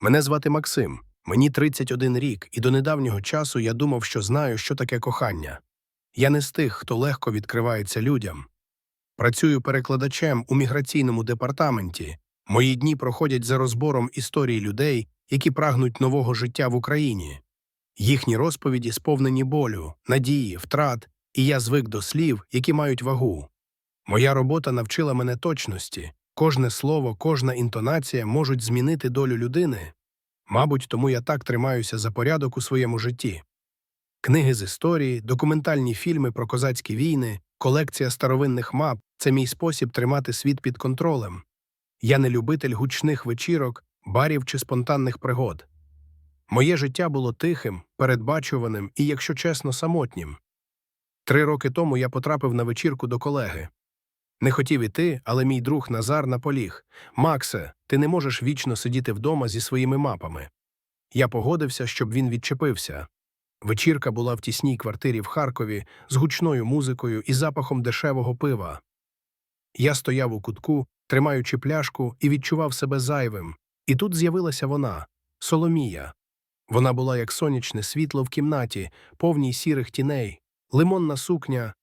Мене звати Максим. Мені 31 рік, і до недавнього часу я думав, що знаю, що таке кохання. Я не з тих, хто легко відкривається людям. Працюю перекладачем у міграційному департаменті. Мої дні проходять за розбором історій людей, які прагнуть нового життя в Україні. Їхні розповіді сповнені болю, надії, втрат, і я звик до слів, які мають вагу. Моя робота навчила мене точності. Кожне слово, кожна інтонація можуть змінити долю людини. Мабуть, тому я так тримаюся за порядок у своєму житті. Книги з історії, документальні фільми про козацькі війни, колекція старовинних мап це мій спосіб тримати світ під контролем. Я не любитель гучних вечірок, барів чи спонтанних пригод. Моє життя було тихим, передбачуваним і, якщо чесно, самотнім. Три роки тому я потрапив на вечірку до колеги. Не хотів іти, але мій друг Назар наполіг Максе, ти не можеш вічно сидіти вдома зі своїми мапами. Я погодився, щоб він відчепився. Вечірка була в тісній квартирі в Харкові з гучною музикою і запахом дешевого пива. Я стояв у кутку, тримаючи пляшку, і відчував себе зайвим. І тут з'явилася вона Соломія. Вона була як сонячне світло в кімнаті, повній сірих тіней, лимонна сукня,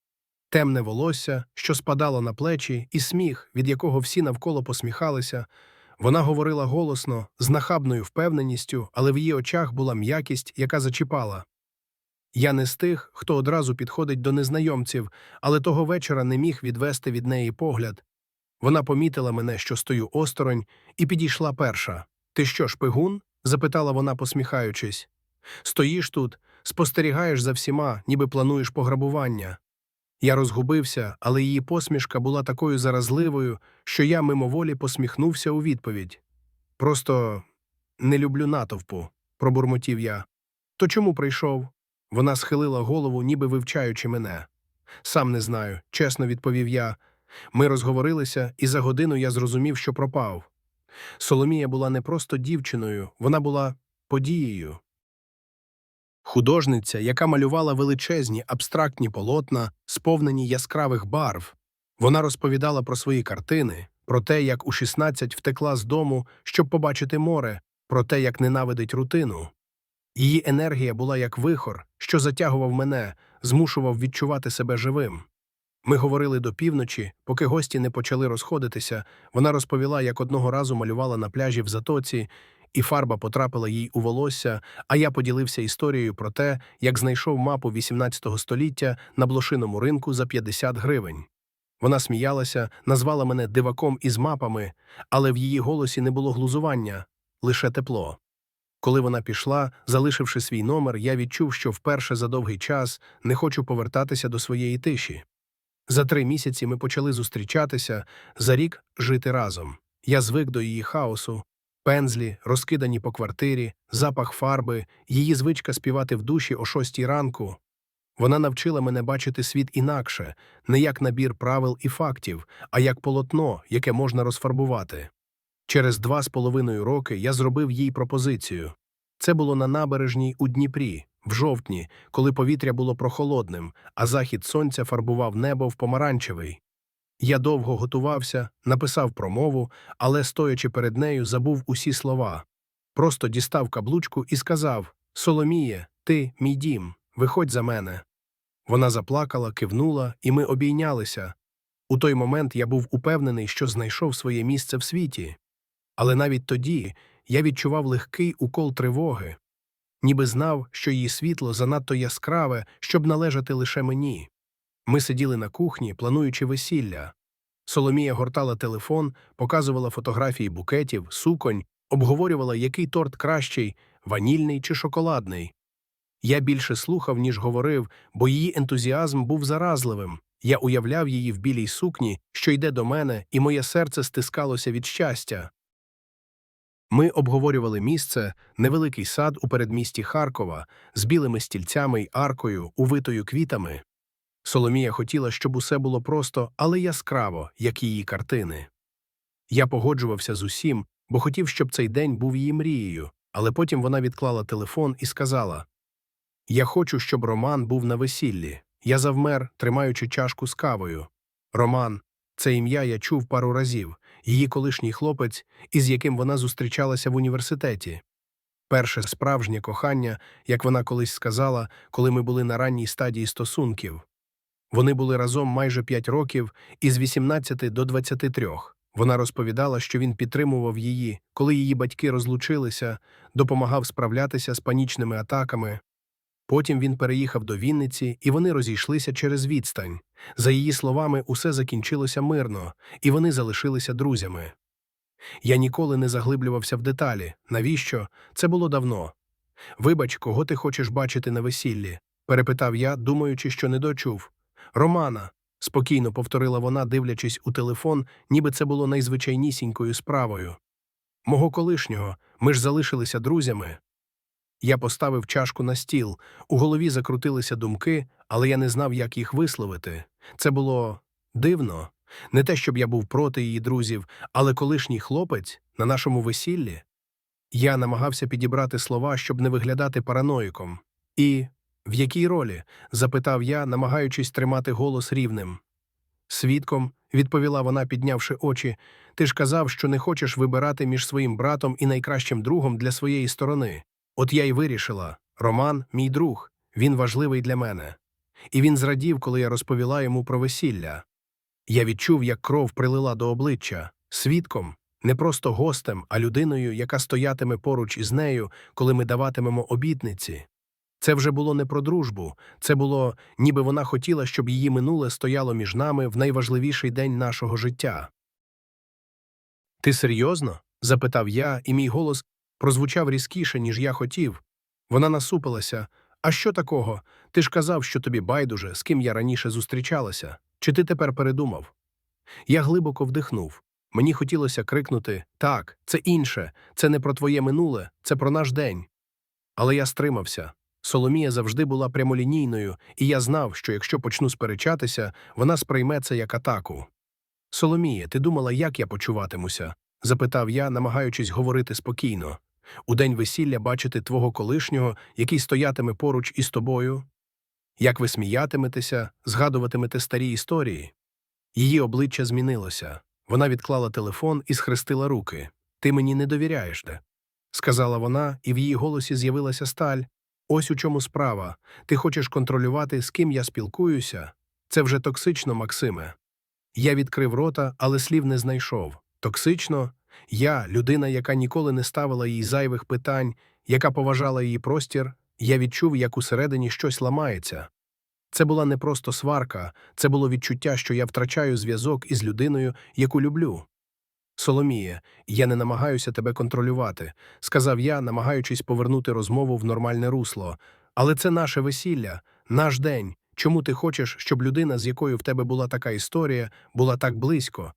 темне волосся, що спадало на плечі, і сміх, від якого всі навколо посміхалися. Вона говорила голосно, з нахабною впевненістю, але в її очах була м'якість, яка зачіпала. Я не з тих, хто одразу підходить до незнайомців, але того вечора не міг відвести від неї погляд. Вона помітила мене, що стою осторонь, і підійшла перша. Ти що, шпигун? запитала вона, посміхаючись. Стоїш тут, спостерігаєш за всіма, ніби плануєш пограбування. Я розгубився, але її посмішка була такою заразливою, що я мимоволі посміхнувся у відповідь. Просто не люблю натовпу, пробурмотів я. То чому прийшов? Вона схилила голову, ніби вивчаючи мене. Сам не знаю, чесно відповів я. Ми розговорилися, і за годину я зрозумів, що пропав. Соломія була не просто дівчиною, вона була подією. Художниця, яка малювала величезні абстрактні полотна, сповнені яскравих барв. Вона розповідала про свої картини, про те, як у 16 втекла з дому, щоб побачити море, про те, як ненавидить рутину. Її енергія була як вихор, що затягував мене, змушував відчувати себе живим. Ми говорили до півночі, поки гості не почали розходитися. Вона розповіла, як одного разу малювала на пляжі в затоці, і фарба потрапила їй у волосся, а я поділився історією про те, як знайшов мапу 18 століття на блошиному ринку за 50 гривень. Вона сміялася, назвала мене диваком із мапами, але в її голосі не було глузування, лише тепло. Коли вона пішла, залишивши свій номер, я відчув, що вперше за довгий час не хочу повертатися до своєї тиші. За три місяці ми почали зустрічатися, за рік жити разом. Я звик до її хаосу, пензлі, розкидані по квартирі, запах фарби, її звичка співати в душі о шостій ранку. Вона навчила мене бачити світ інакше, не як набір правил і фактів, а як полотно, яке можна розфарбувати. Через два з половиною роки я зробив їй пропозицію. Це було на набережній у Дніпрі, в жовтні, коли повітря було прохолодним, а захід сонця фарбував небо в помаранчевий. Я довго готувався, написав промову, але, стоячи перед нею, забув усі слова. Просто дістав каблучку і сказав Соломіє, ти мій дім, виходь за мене. Вона заплакала, кивнула, і ми обійнялися. У той момент я був упевнений, що знайшов своє місце в світі. Але навіть тоді я відчував легкий укол тривоги, ніби знав, що її світло занадто яскраве, щоб належати лише мені. Ми сиділи на кухні, плануючи весілля. Соломія гортала телефон, показувала фотографії букетів, суконь, обговорювала, який торт кращий ванільний чи шоколадний. Я більше слухав, ніж говорив, бо її ентузіазм був заразливим. Я уявляв її в білій сукні, що йде до мене, і моє серце стискалося від щастя. Ми обговорювали місце, невеликий сад у передмісті Харкова з білими стільцями й аркою, увитою квітами. Соломія хотіла, щоб усе було просто, але яскраво, як її картини. Я погоджувався з усім, бо хотів, щоб цей день був її мрією, але потім вона відклала телефон і сказала Я хочу, щоб Роман був на весіллі. Я завмер, тримаючи чашку з кавою. Роман, це ім'я я чув пару разів. її колишній хлопець, із яким вона зустрічалася в університеті. Перше справжнє кохання, як вона колись сказала, коли ми були на ранній стадії стосунків. Вони були разом майже п'ять років із 18 до 23. Вона розповідала, що він підтримував її, коли її батьки розлучилися, допомагав справлятися з панічними атаками. Потім він переїхав до Вінниці, і вони розійшлися через відстань. За її словами, усе закінчилося мирно, і вони залишилися друзями. Я ніколи не заглиблювався в деталі. Навіщо? Це було давно. Вибач, кого ти хочеш бачити на весіллі? перепитав я, думаючи, що не дочув. Романа, спокійно повторила вона, дивлячись у телефон, ніби це було найзвичайнісінькою справою. Мого колишнього, ми ж залишилися друзями. Я поставив чашку на стіл, у голові закрутилися думки, але я не знав, як їх висловити. Це було дивно. Не те, щоб я був проти її друзів, але колишній хлопець на нашому весіллі. Я намагався підібрати слова, щоб не виглядати параноїком. І в якій ролі? запитав я, намагаючись тримати голос рівним. Свідком, відповіла вона, піднявши очі, ти ж казав, що не хочеш вибирати між своїм братом і найкращим другом для своєї сторони. От я й вирішила Роман, мій друг, він важливий для мене. І він зрадів, коли я розповіла йому про весілля. Я відчув, як кров прилила до обличчя, свідком, не просто гостем, а людиною, яка стоятиме поруч із нею, коли ми даватимемо обітниці. Це вже було не про дружбу, це було, ніби вона хотіла, щоб її минуле стояло між нами в найважливіший день нашого життя. Ти серйозно? запитав я, і мій голос прозвучав різкіше, ніж я хотів. Вона насупилася. А що такого? Ти ж казав, що тобі байдуже, з ким я раніше зустрічалася. Чи ти тепер передумав? Я глибоко вдихнув. Мені хотілося крикнути так, це інше, це не про твоє минуле, це про наш день. Але я стримався. Соломія завжди була прямолінійною, і я знав, що якщо почну сперечатися, вона сприйме це як атаку. Соломіє, ти думала, як я почуватимуся? запитав я, намагаючись говорити спокійно. У день весілля бачити твого колишнього, який стоятиме поруч із тобою? Як ви сміятиметеся, згадуватимете старі історії? Її обличчя змінилося. Вона відклала телефон і схрестила руки. Ти мені не довіряєш, де? сказала вона, і в її голосі з'явилася сталь. Ось у чому справа. Ти хочеш контролювати, з ким я спілкуюся? Це вже токсично, Максиме. Я відкрив рота, але слів не знайшов. Токсично? Я, людина, яка ніколи не ставила їй зайвих питань, яка поважала її простір, я відчув, як усередині щось ламається. Це була не просто сварка, це було відчуття, що я втрачаю зв'язок із людиною, яку люблю. Соломіє, я не намагаюся тебе контролювати, сказав я, намагаючись повернути розмову в нормальне русло. Але це наше весілля, наш день. Чому ти хочеш, щоб людина, з якою в тебе була така історія, була так близько?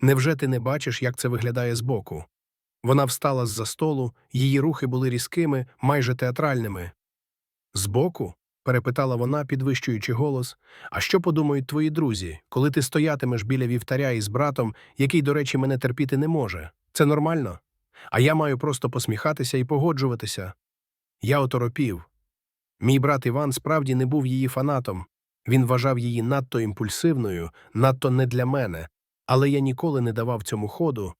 Невже ти не бачиш, як це виглядає збоку? Вона встала з за столу, її рухи були різкими, майже театральними. Збоку? Перепитала вона, підвищуючи голос. А що подумають твої друзі, коли ти стоятимеш біля вівтаря із братом, який, до речі, мене терпіти не може? Це нормально? А я маю просто посміхатися і погоджуватися. Я оторопів. Мій брат Іван справді не був її фанатом. Він вважав її надто імпульсивною, надто не для мене, але я ніколи не давав цьому ходу.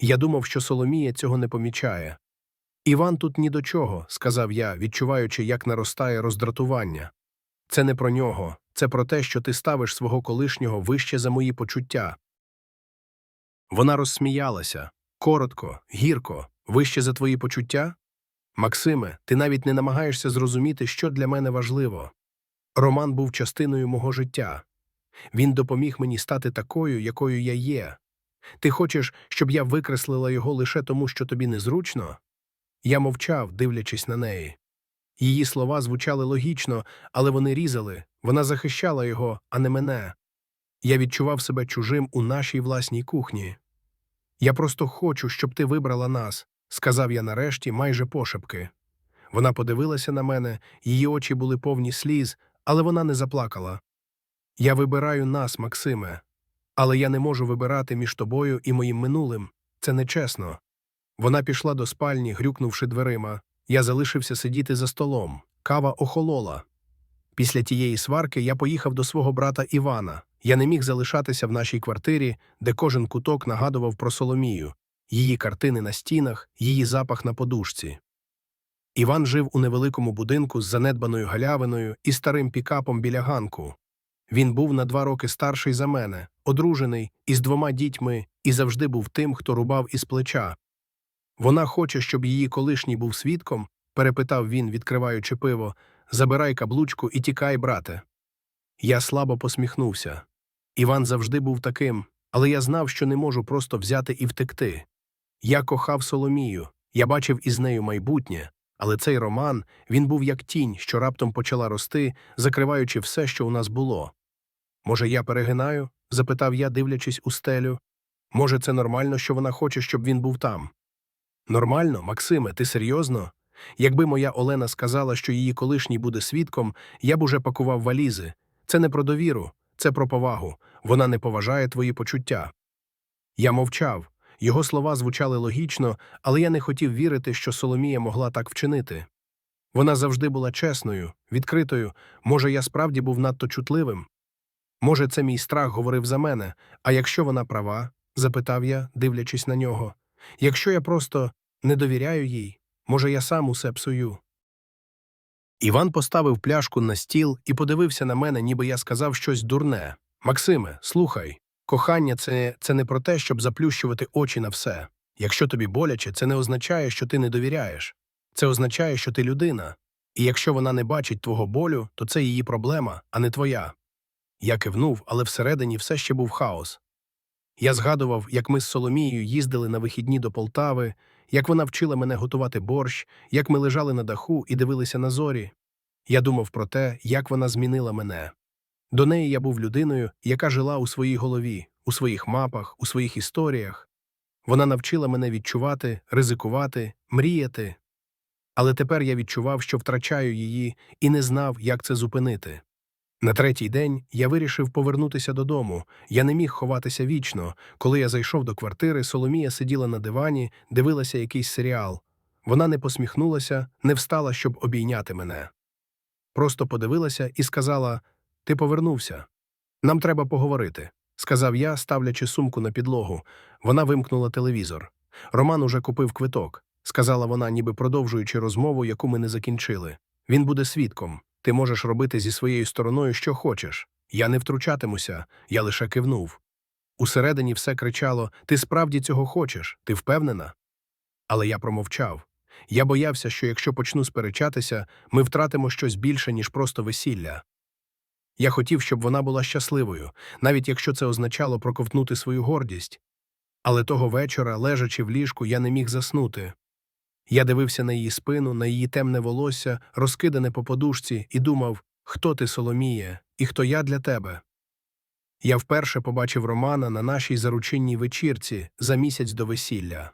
Я думав, що Соломія цього не помічає. Іван тут ні до чого, сказав я, відчуваючи, як наростає роздратування. Це не про нього, це про те, що ти ставиш свого колишнього вище за мої почуття. Вона розсміялася коротко, гірко, вище за твої почуття? Максиме, ти навіть не намагаєшся зрозуміти, що для мене важливо. Роман був частиною мого життя. Він допоміг мені стати такою, якою я є. Ти хочеш, щоб я викреслила його лише тому, що тобі незручно? Я мовчав, дивлячись на неї. Її слова звучали логічно, але вони різали, вона захищала його, а не мене. Я відчував себе чужим у нашій власній кухні. Я просто хочу, щоб ти вибрала нас, сказав я нарешті, майже пошепки. Вона подивилася на мене, її очі були повні сліз, але вона не заплакала. Я вибираю нас, Максиме, але я не можу вибирати між тобою і моїм минулим. Це нечесно. Вона пішла до спальні, грюкнувши дверима. Я залишився сидіти за столом. Кава охолола. Після тієї сварки я поїхав до свого брата Івана. Я не міг залишатися в нашій квартирі, де кожен куток нагадував про Соломію, її картини на стінах, її запах на подушці. Іван жив у невеликому будинку з занедбаною галявиною і старим пікапом біля ганку. Він був на два роки старший за мене, одружений, із двома дітьми, і завжди був тим, хто рубав із плеча. Вона хоче, щоб її колишній був свідком, перепитав він, відкриваючи пиво. Забирай каблучку і тікай, брате. Я слабо посміхнувся. Іван завжди був таким, але я знав, що не можу просто взяти і втекти. Я кохав Соломію, я бачив із нею майбутнє, але цей роман він був як тінь, що раптом почала рости, закриваючи все, що у нас було. Може, я перегинаю? запитав я, дивлячись у стелю. Може, це нормально, що вона хоче, щоб він був там? Нормально, Максиме, ти серйозно? Якби моя Олена сказала, що її колишній буде свідком, я б уже пакував валізи. Це не про довіру, це про повагу. Вона не поважає твої почуття. Я мовчав. Його слова звучали логічно, але я не хотів вірити, що Соломія могла так вчинити. Вона завжди була чесною, відкритою. Може, я справді був надто чутливим? Може, це мій страх говорив за мене, а якщо вона права? запитав я, дивлячись на нього. Якщо я просто не довіряю їй, може, я сам усе псую. Іван поставив пляшку на стіл і подивився на мене, ніби я сказав щось дурне. Максиме, слухай, кохання це, це не про те, щоб заплющувати очі на все. Якщо тобі боляче, це не означає, що ти не довіряєш. Це означає, що ти людина. І якщо вона не бачить твого болю, то це її проблема, а не твоя. Я кивнув, але всередині все ще був хаос. Я згадував, як ми з Соломією їздили на вихідні до Полтави, як вона вчила мене готувати борщ, як ми лежали на даху і дивилися на зорі. Я думав про те, як вона змінила мене. До неї я був людиною, яка жила у своїй голові, у своїх мапах, у своїх історіях. Вона навчила мене відчувати, ризикувати, мріяти. Але тепер я відчував, що втрачаю її, і не знав, як це зупинити. На третій день я вирішив повернутися додому. Я не міг ховатися вічно. Коли я зайшов до квартири, Соломія сиділа на дивані, дивилася якийсь серіал. Вона не посміхнулася, не встала, щоб обійняти мене. Просто подивилася і сказала: Ти повернувся. Нам треба поговорити, сказав я, ставлячи сумку на підлогу. Вона вимкнула телевізор. Роман уже купив квиток, сказала вона, ніби продовжуючи розмову, яку ми не закінчили. Він буде свідком. Ти можеш робити зі своєю стороною, що хочеш. Я не втручатимуся, я лише кивнув. Усередині все кричало Ти справді цього хочеш, ти впевнена? Але я промовчав. Я боявся, що якщо почну сперечатися, ми втратимо щось більше, ніж просто весілля. Я хотів, щоб вона була щасливою, навіть якщо це означало проковтнути свою гордість. Але того вечора, лежачи в ліжку, я не міг заснути. Я дивився на її спину, на її темне волосся, розкидане по подушці, і думав, хто ти, Соломіє, і хто я для тебе. Я вперше побачив Романа на нашій заручинній вечірці за місяць до весілля.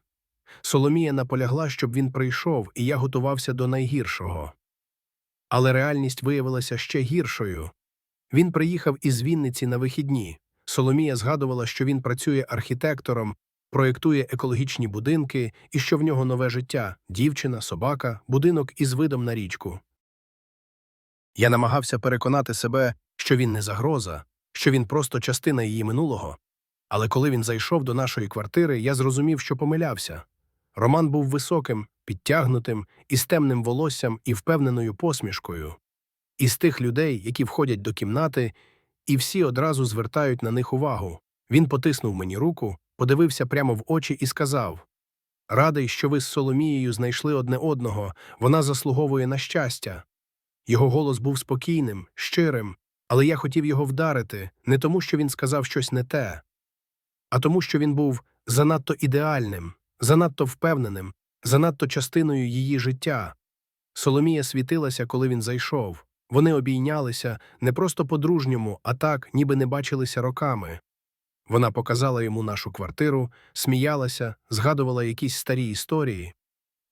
Соломія наполягла, щоб він прийшов, і я готувався до найгіршого. Але реальність виявилася ще гіршою. Він приїхав із Вінниці на вихідні. Соломія згадувала, що він працює архітектором, проєктує екологічні будинки і що в нього нове життя дівчина, собака, будинок із видом на річку. Я намагався переконати себе, що він не загроза, що він просто частина її минулого. Але коли він зайшов до нашої квартири, я зрозумів, що помилявся. Роман був високим, підтягнутим, із темним волоссям і впевненою посмішкою. Із тих людей, які входять до кімнати, і всі одразу звертають на них увагу. Він потиснув мені руку, подивився прямо в очі і сказав Радий, що ви з Соломією знайшли одне одного, вона заслуговує на щастя. Його голос був спокійним, щирим, але я хотів його вдарити не тому, що він сказав щось не те, а тому, що він був занадто ідеальним, занадто впевненим, занадто частиною її життя. Соломія світилася, коли він зайшов. Вони обійнялися не просто по-дружньому, а так, ніби не бачилися роками. Вона показала йому нашу квартиру, сміялася, згадувала якісь старі історії.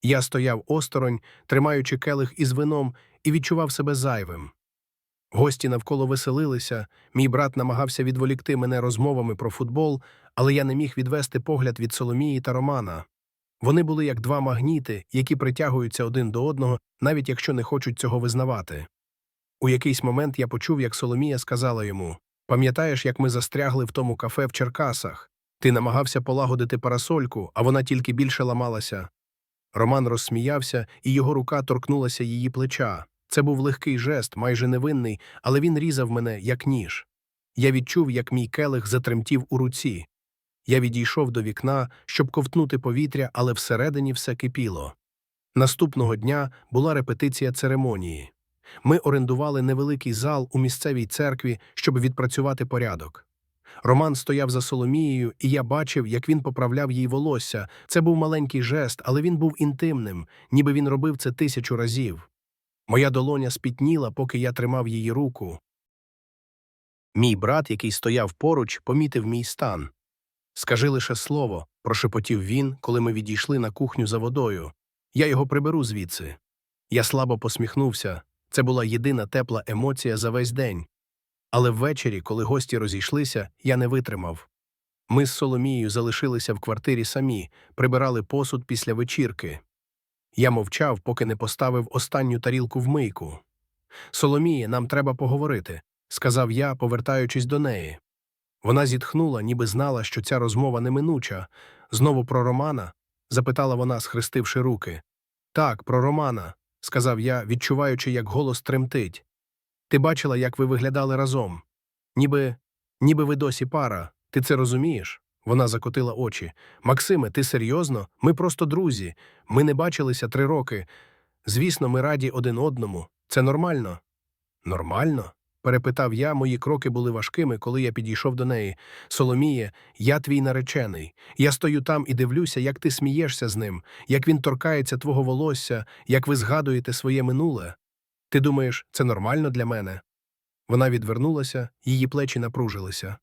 Я стояв осторонь, тримаючи келих із вином, і відчував себе зайвим. Гості навколо веселилися, мій брат намагався відволікти мене розмовами про футбол, але я не міг відвести погляд від Соломії та Романа. Вони були як два магніти, які притягуються один до одного, навіть якщо не хочуть цього визнавати. У якийсь момент я почув, як Соломія сказала йому Пам'ятаєш, як ми застрягли в тому кафе в Черкасах? Ти намагався полагодити парасольку, а вона тільки більше ламалася. Роман розсміявся, і його рука торкнулася її плеча. Це був легкий жест, майже невинний, але він різав мене, як ніж. Я відчув, як мій келих затремтів у руці. Я відійшов до вікна, щоб ковтнути повітря, але всередині все кипіло. Наступного дня була репетиція церемонії. Ми орендували невеликий зал у місцевій церкві, щоб відпрацювати порядок. Роман стояв за Соломією, і я бачив, як він поправляв їй волосся. Це був маленький жест, але він був інтимним, ніби він робив це тисячу разів. Моя долоня спітніла, поки я тримав її руку. Мій брат, який стояв поруч, помітив мій стан. Скажи лише слово, прошепотів він, коли ми відійшли на кухню за водою. Я його приберу звідси. Я слабо посміхнувся. Це була єдина тепла емоція за весь день. Але ввечері, коли гості розійшлися, я не витримав. Ми з Соломією залишилися в квартирі самі, прибирали посуд після вечірки. Я мовчав, поки не поставив останню тарілку в мийку. Соломіє, нам треба поговорити, сказав я, повертаючись до неї. Вона зітхнула, ніби знала, що ця розмова неминуча. Знову про Романа? запитала вона, схрестивши руки. Так, про Романа, сказав я, відчуваючи, як голос тремтить. Ти бачила, як ви виглядали разом. Ніби ніби ви досі пара. Ти це розумієш? Вона закотила очі. Максиме, ти серйозно? Ми просто друзі. Ми не бачилися три роки. Звісно, ми раді один одному. Це нормально. Нормально? Перепитав я, мої кроки були важкими, коли я підійшов до неї. Соломіє, я твій наречений. Я стою там і дивлюся, як ти смієшся з ним, як він торкається твого волосся, як ви згадуєте своє минуле. Ти думаєш, це нормально для мене? Вона відвернулася, її плечі напружилися.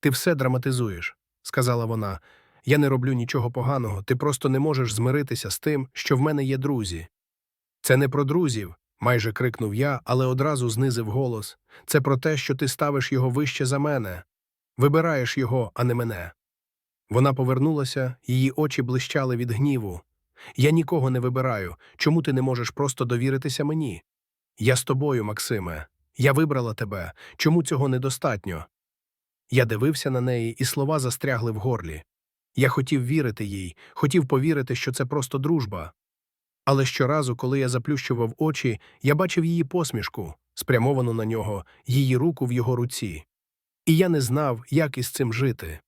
Ти все драматизуєш, сказала вона. Я не роблю нічого поганого, ти просто не можеш змиритися з тим, що в мене є друзі. Це не про друзів, майже крикнув я, але одразу знизив голос. Це про те, що ти ставиш його вище за мене. Вибираєш його, а не мене. Вона повернулася, її очі блищали від гніву. Я нікого не вибираю. Чому ти не можеш просто довіритися мені? Я з тобою, Максиме. Я вибрала тебе. Чому цього недостатньо? Я дивився на неї, і слова застрягли в горлі. Я хотів вірити їй, хотів повірити, що це просто дружба. Але щоразу, коли я заплющував очі, я бачив її посмішку, спрямовану на нього, її руку в його руці. І я не знав, як із цим жити.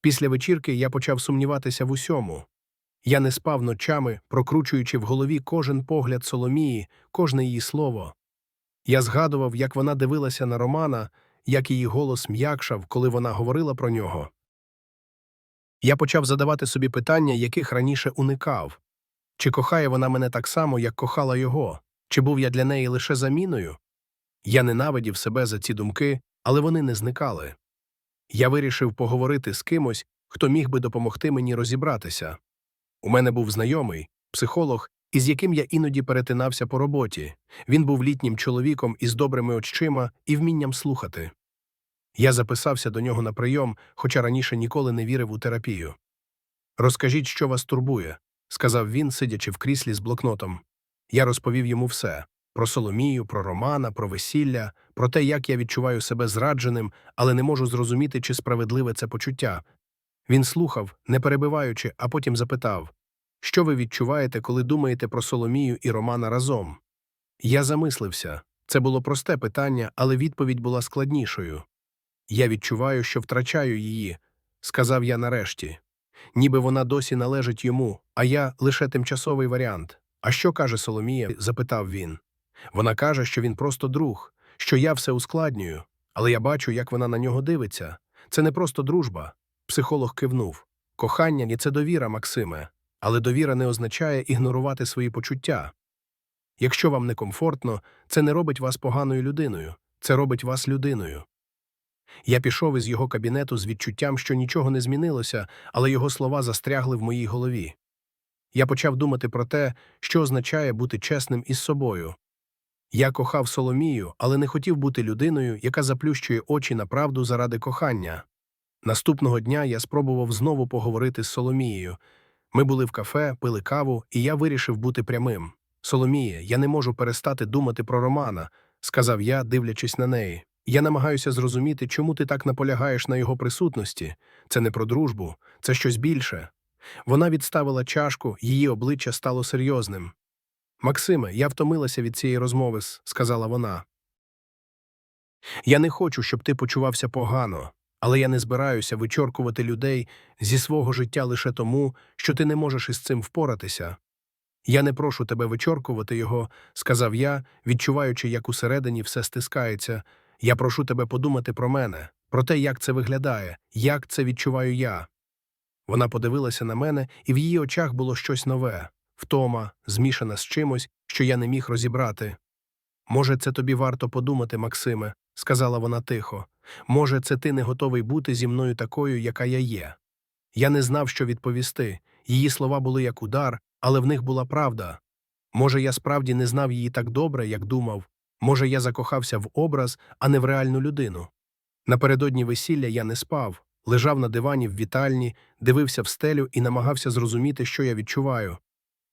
Після вечірки я почав сумніватися в усьому. Я не спав ночами, прокручуючи в голові кожен погляд Соломії, кожне її слово. Я згадував, як вона дивилася на Романа, як її голос м'якшав, коли вона говорила про нього. Я почав задавати собі питання, яких раніше уникав. Чи кохає вона мене так само, як кохала його? Чи був я для неї лише заміною? Я ненавидів себе за ці думки, але вони не зникали. Я вирішив поговорити з кимось, хто міг би допомогти мені розібратися. У мене був знайомий, психолог, із яким я іноді перетинався по роботі. Він був літнім чоловіком із добрими очима і вмінням слухати. Я записався до нього на прийом, хоча раніше ніколи не вірив у терапію. Розкажіть, що вас турбує, сказав він, сидячи в кріслі з блокнотом. Я розповів йому все про Соломію, про Романа, про весілля, про те, як я відчуваю себе зрадженим, але не можу зрозуміти, чи справедливе це почуття. Він слухав, не перебиваючи, а потім запитав Що ви відчуваєте, коли думаєте про Соломію і Романа разом? Я замислився. Це було просте питання, але відповідь була складнішою. Я відчуваю, що втрачаю її, сказав я нарешті. Ніби вона досі належить йому, а я лише тимчасовий варіант. А що каже Соломія? запитав він. Вона каже, що він просто друг, що я все ускладнюю, але я бачу, як вона на нього дивиться. Це не просто дружба. Психолог кивнув. Кохання це довіра, Максиме, але довіра не означає ігнорувати свої почуття. Якщо вам некомфортно, це не робить вас поганою людиною, це робить вас людиною. Я пішов із його кабінету з відчуттям, що нічого не змінилося, але його слова застрягли в моїй голові. Я почав думати про те, що означає бути чесним із собою. Я кохав Соломію, але не хотів бути людиною, яка заплющує очі на правду заради кохання. Наступного дня я спробував знову поговорити з Соломією. Ми були в кафе, пили каву, і я вирішив бути прямим. Соломіє, я не можу перестати думати про Романа, сказав я, дивлячись на неї. Я намагаюся зрозуміти, чому ти так наполягаєш на його присутності. Це не про дружбу, це щось більше. Вона відставила чашку, її обличчя стало серйозним. Максиме, я втомилася від цієї розмови, сказала вона. Я не хочу, щоб ти почувався погано, але я не збираюся вичоркувати людей зі свого життя лише тому, що ти не можеш із цим впоратися. Я не прошу тебе вичоркувати його, сказав я, відчуваючи, як усередині все стискається. Я прошу тебе подумати про мене, про те, як це виглядає, як це відчуваю я. Вона подивилася на мене, і в її очах було щось нове втома, змішана з чимось, що я не міг розібрати. Може, це тобі варто подумати, Максиме, сказала вона тихо. Може, це ти не готовий бути зі мною такою, яка я є. Я не знав, що відповісти. Її слова були як удар, але в них була правда. Може, я справді не знав її так добре, як думав. Може, я закохався в образ, а не в реальну людину. Напередодні весілля я не спав, лежав на дивані в вітальні, дивився в стелю і намагався зрозуміти, що я відчуваю.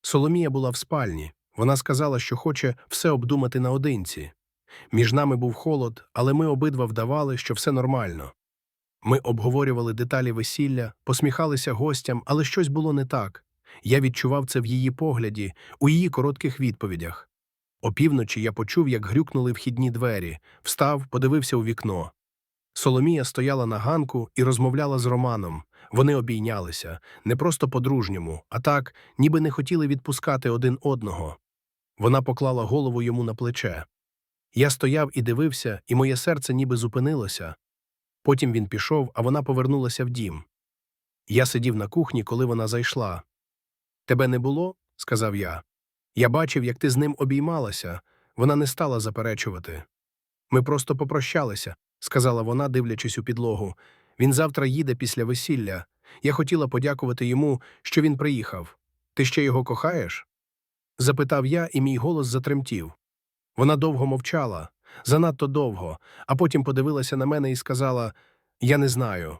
Соломія була в спальні. Вона сказала, що хоче все обдумати наодинці. Між нами був холод, але ми обидва вдавали, що все нормально. Ми обговорювали деталі весілля, посміхалися гостям, але щось було не так. Я відчував це в її погляді, у її коротких відповідях. Опівночі я почув, як грюкнули вхідні двері, встав, подивився у вікно. Соломія стояла на ганку і розмовляла з Романом. Вони обійнялися, не просто по-дружньому, а так, ніби не хотіли відпускати один одного. Вона поклала голову йому на плече. Я стояв і дивився, і моє серце ніби зупинилося. Потім він пішов, а вона повернулася в дім. Я сидів на кухні, коли вона зайшла. Тебе не було? сказав я. Я бачив, як ти з ним обіймалася. Вона не стала заперечувати. Ми просто попрощалися, сказала вона, дивлячись у підлогу. Він завтра їде після весілля. Я хотіла подякувати йому, що він приїхав. Ти ще його кохаєш? запитав я, і мій голос затремтів. Вона довго мовчала, занадто довго, а потім подивилася на мене і сказала: Я не знаю.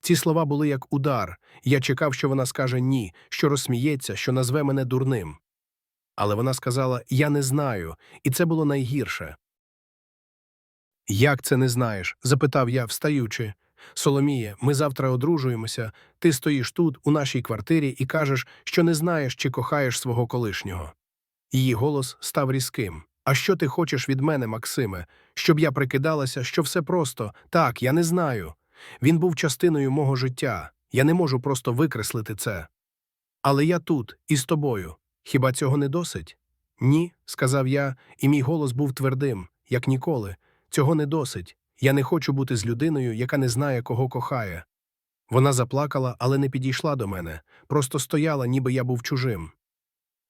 Ці слова були як удар. Я чекав, що вона скаже ні, що розсміється, що назве мене дурним. Але вона сказала Я не знаю, і це було найгірше. Як це не знаєш? запитав я, встаючи. Соломіє, ми завтра одружуємося. Ти стоїш тут, у нашій квартирі, і кажеш, що не знаєш чи кохаєш свого колишнього. Її голос став різким. А що ти хочеш від мене, Максиме? Щоб я прикидалася, що все просто. Так, я не знаю. Він був частиною мого життя. Я не можу просто викреслити це. Але я тут, і з тобою. Хіба цього не досить? Ні, сказав я, і мій голос був твердим, як ніколи. Цього не досить. Я не хочу бути з людиною, яка не знає, кого кохає. Вона заплакала, але не підійшла до мене, просто стояла, ніби я був чужим.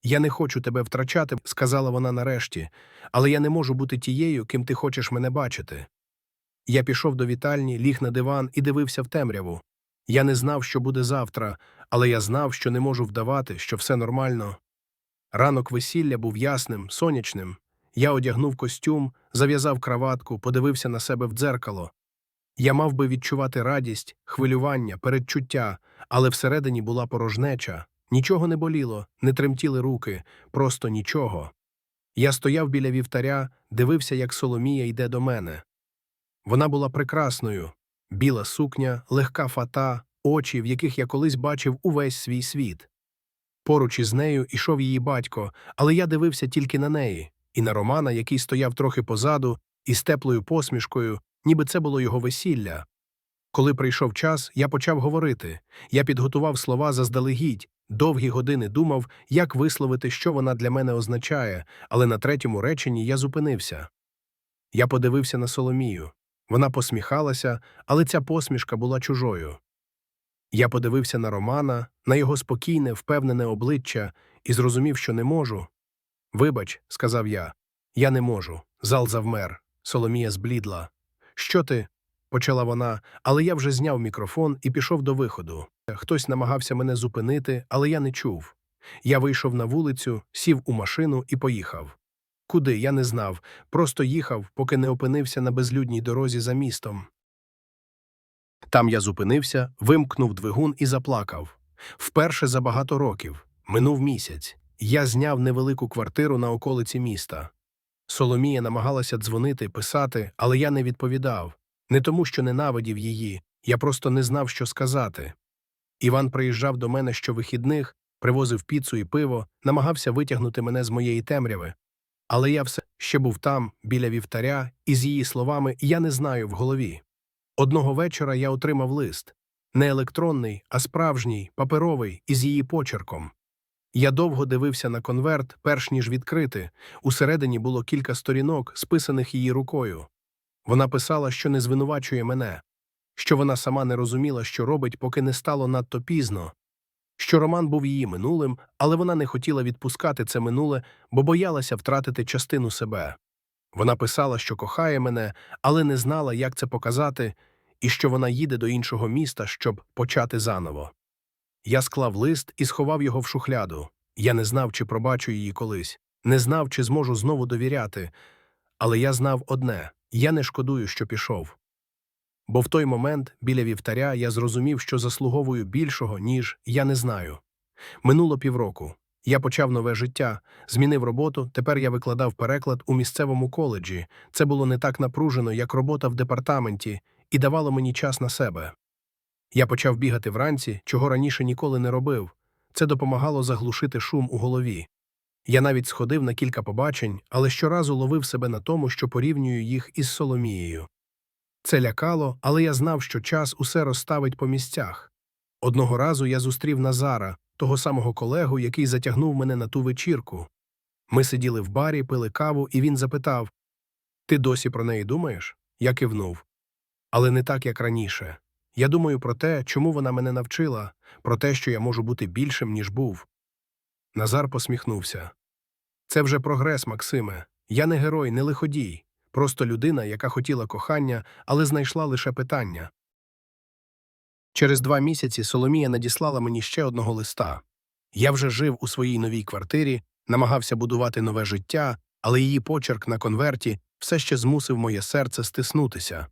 Я не хочу тебе втрачати, сказала вона нарешті, але я не можу бути тією, ким ти хочеш мене бачити. Я пішов до вітальні, ліг на диван і дивився в темряву. Я не знав, що буде завтра, але я знав, що не можу вдавати, що все нормально. Ранок весілля був ясним, сонячним. Я одягнув костюм, зав'язав краватку, подивився на себе в дзеркало. Я мав би відчувати радість, хвилювання, передчуття, але всередині була порожнеча. Нічого не боліло, не тремтіли руки, просто нічого. Я стояв біля вівтаря, дивився, як Соломія йде до мене. Вона була прекрасною біла сукня, легка фата, очі, в яких я колись бачив увесь свій світ. Поруч із нею ішов її батько, але я дивився тільки на неї, і на Романа, який стояв трохи позаду, із теплою посмішкою, ніби це було його весілля. Коли прийшов час, я почав говорити. Я підготував слова заздалегідь, довгі години думав, як висловити, що вона для мене означає, але на третьому реченні я зупинився. Я подивився на Соломію. Вона посміхалася, але ця посмішка була чужою. Я подивився на Романа, на його спокійне, впевнене обличчя і зрозумів, що не можу. Вибач, сказав я, я не можу. Зал завмер. Соломія зблідла. Що ти? почала вона, але я вже зняв мікрофон і пішов до виходу. Хтось намагався мене зупинити, але я не чув. Я вийшов на вулицю, сів у машину і поїхав. Куди, я не знав, просто їхав, поки не опинився на безлюдній дорозі за містом. Там я зупинився, вимкнув двигун і заплакав. Вперше за багато років. Минув місяць. Я зняв невелику квартиру на околиці міста. Соломія намагалася дзвонити, писати, але я не відповідав. Не тому, що ненавидів її, я просто не знав, що сказати. Іван приїжджав до мене щовихідних, привозив піцу і пиво, намагався витягнути мене з моєї темряви. Але я все ще був там, біля вівтаря, і з її словами я не знаю в голові. Одного вечора я отримав лист не електронний, а справжній, паперовий, із її почерком. Я довго дивився на конверт, перш ніж відкрити. Усередині було кілька сторінок, списаних її рукою. Вона писала, що не звинувачує мене, що вона сама не розуміла, що робить, поки не стало надто пізно, що роман був її минулим, але вона не хотіла відпускати це минуле, бо боялася втратити частину себе. Вона писала, що кохає мене, але не знала, як це показати, і що вона їде до іншого міста, щоб почати заново. Я склав лист і сховав його в шухляду. Я не знав, чи пробачу її колись, не знав, чи зможу знову довіряти, але я знав одне я не шкодую, що пішов. Бо в той момент, біля вівтаря, я зрозумів, що заслуговую більшого, ніж я не знаю. Минуло півроку. Я почав нове життя, змінив роботу, тепер я викладав переклад у місцевому коледжі. Це було не так напружено, як робота в департаменті, і давало мені час на себе. Я почав бігати вранці, чого раніше ніколи не робив. Це допомагало заглушити шум у голові. Я навіть сходив на кілька побачень, але щоразу ловив себе на тому, що порівнюю їх із Соломією. Це лякало, але я знав, що час усе розставить по місцях. Одного разу я зустрів Назара, того самого колегу, який затягнув мене на ту вечірку. Ми сиділи в барі, пили каву, і він запитав Ти досі про неї думаєш? Я кивнув. Але не так, як раніше. Я думаю про те, чому вона мене навчила, про те, що я можу бути більшим, ніж був. Назар посміхнувся. Це вже прогрес, Максиме. Я не герой, не лиходій, просто людина, яка хотіла кохання, але знайшла лише питання. Через два місяці Соломія надіслала мені ще одного листа. Я вже жив у своїй новій квартирі, намагався будувати нове життя, але її почерк на конверті все ще змусив моє серце стиснутися.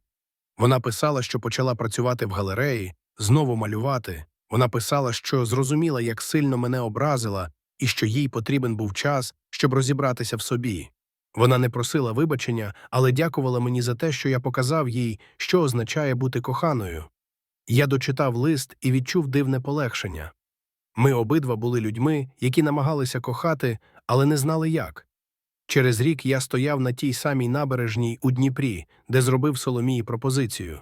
Вона писала, що почала працювати в галереї, знову малювати. Вона писала, що зрозуміла, як сильно мене образила, і що їй потрібен був час, щоб розібратися в собі. Вона не просила вибачення, але дякувала мені за те, що я показав їй, що означає бути коханою. Я дочитав лист і відчув дивне полегшення. Ми обидва були людьми, які намагалися кохати, але не знали як. Через рік я стояв на тій самій набережній у Дніпрі, де зробив Соломії пропозицію.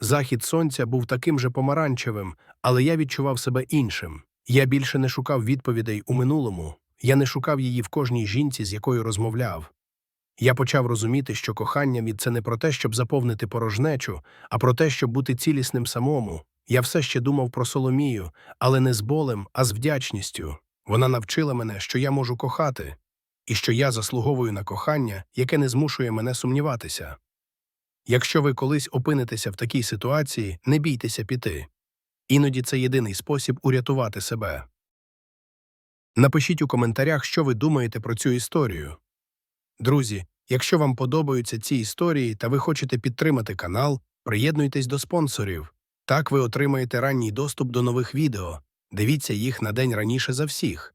Захід сонця був таким же помаранчевим, але я відчував себе іншим. Я більше не шукав відповідей у минулому, я не шукав її в кожній жінці, з якою розмовляв. Я почав розуміти, що кохання це не про те, щоб заповнити порожнечу, а про те, щоб бути цілісним самому. Я все ще думав про Соломію, але не з болем, а з вдячністю. Вона навчила мене, що я можу кохати, і що я заслуговую на кохання, яке не змушує мене сумніватися. Якщо ви колись опинитеся в такій ситуації, не бійтеся піти. Іноді це єдиний спосіб урятувати себе. Напишіть у коментарях, що ви думаєте про цю історію. Друзі, якщо вам подобаються ці історії та ви хочете підтримати канал, приєднуйтесь до спонсорів. Так ви отримаєте ранній доступ до нових відео. Дивіться їх на день раніше за всіх.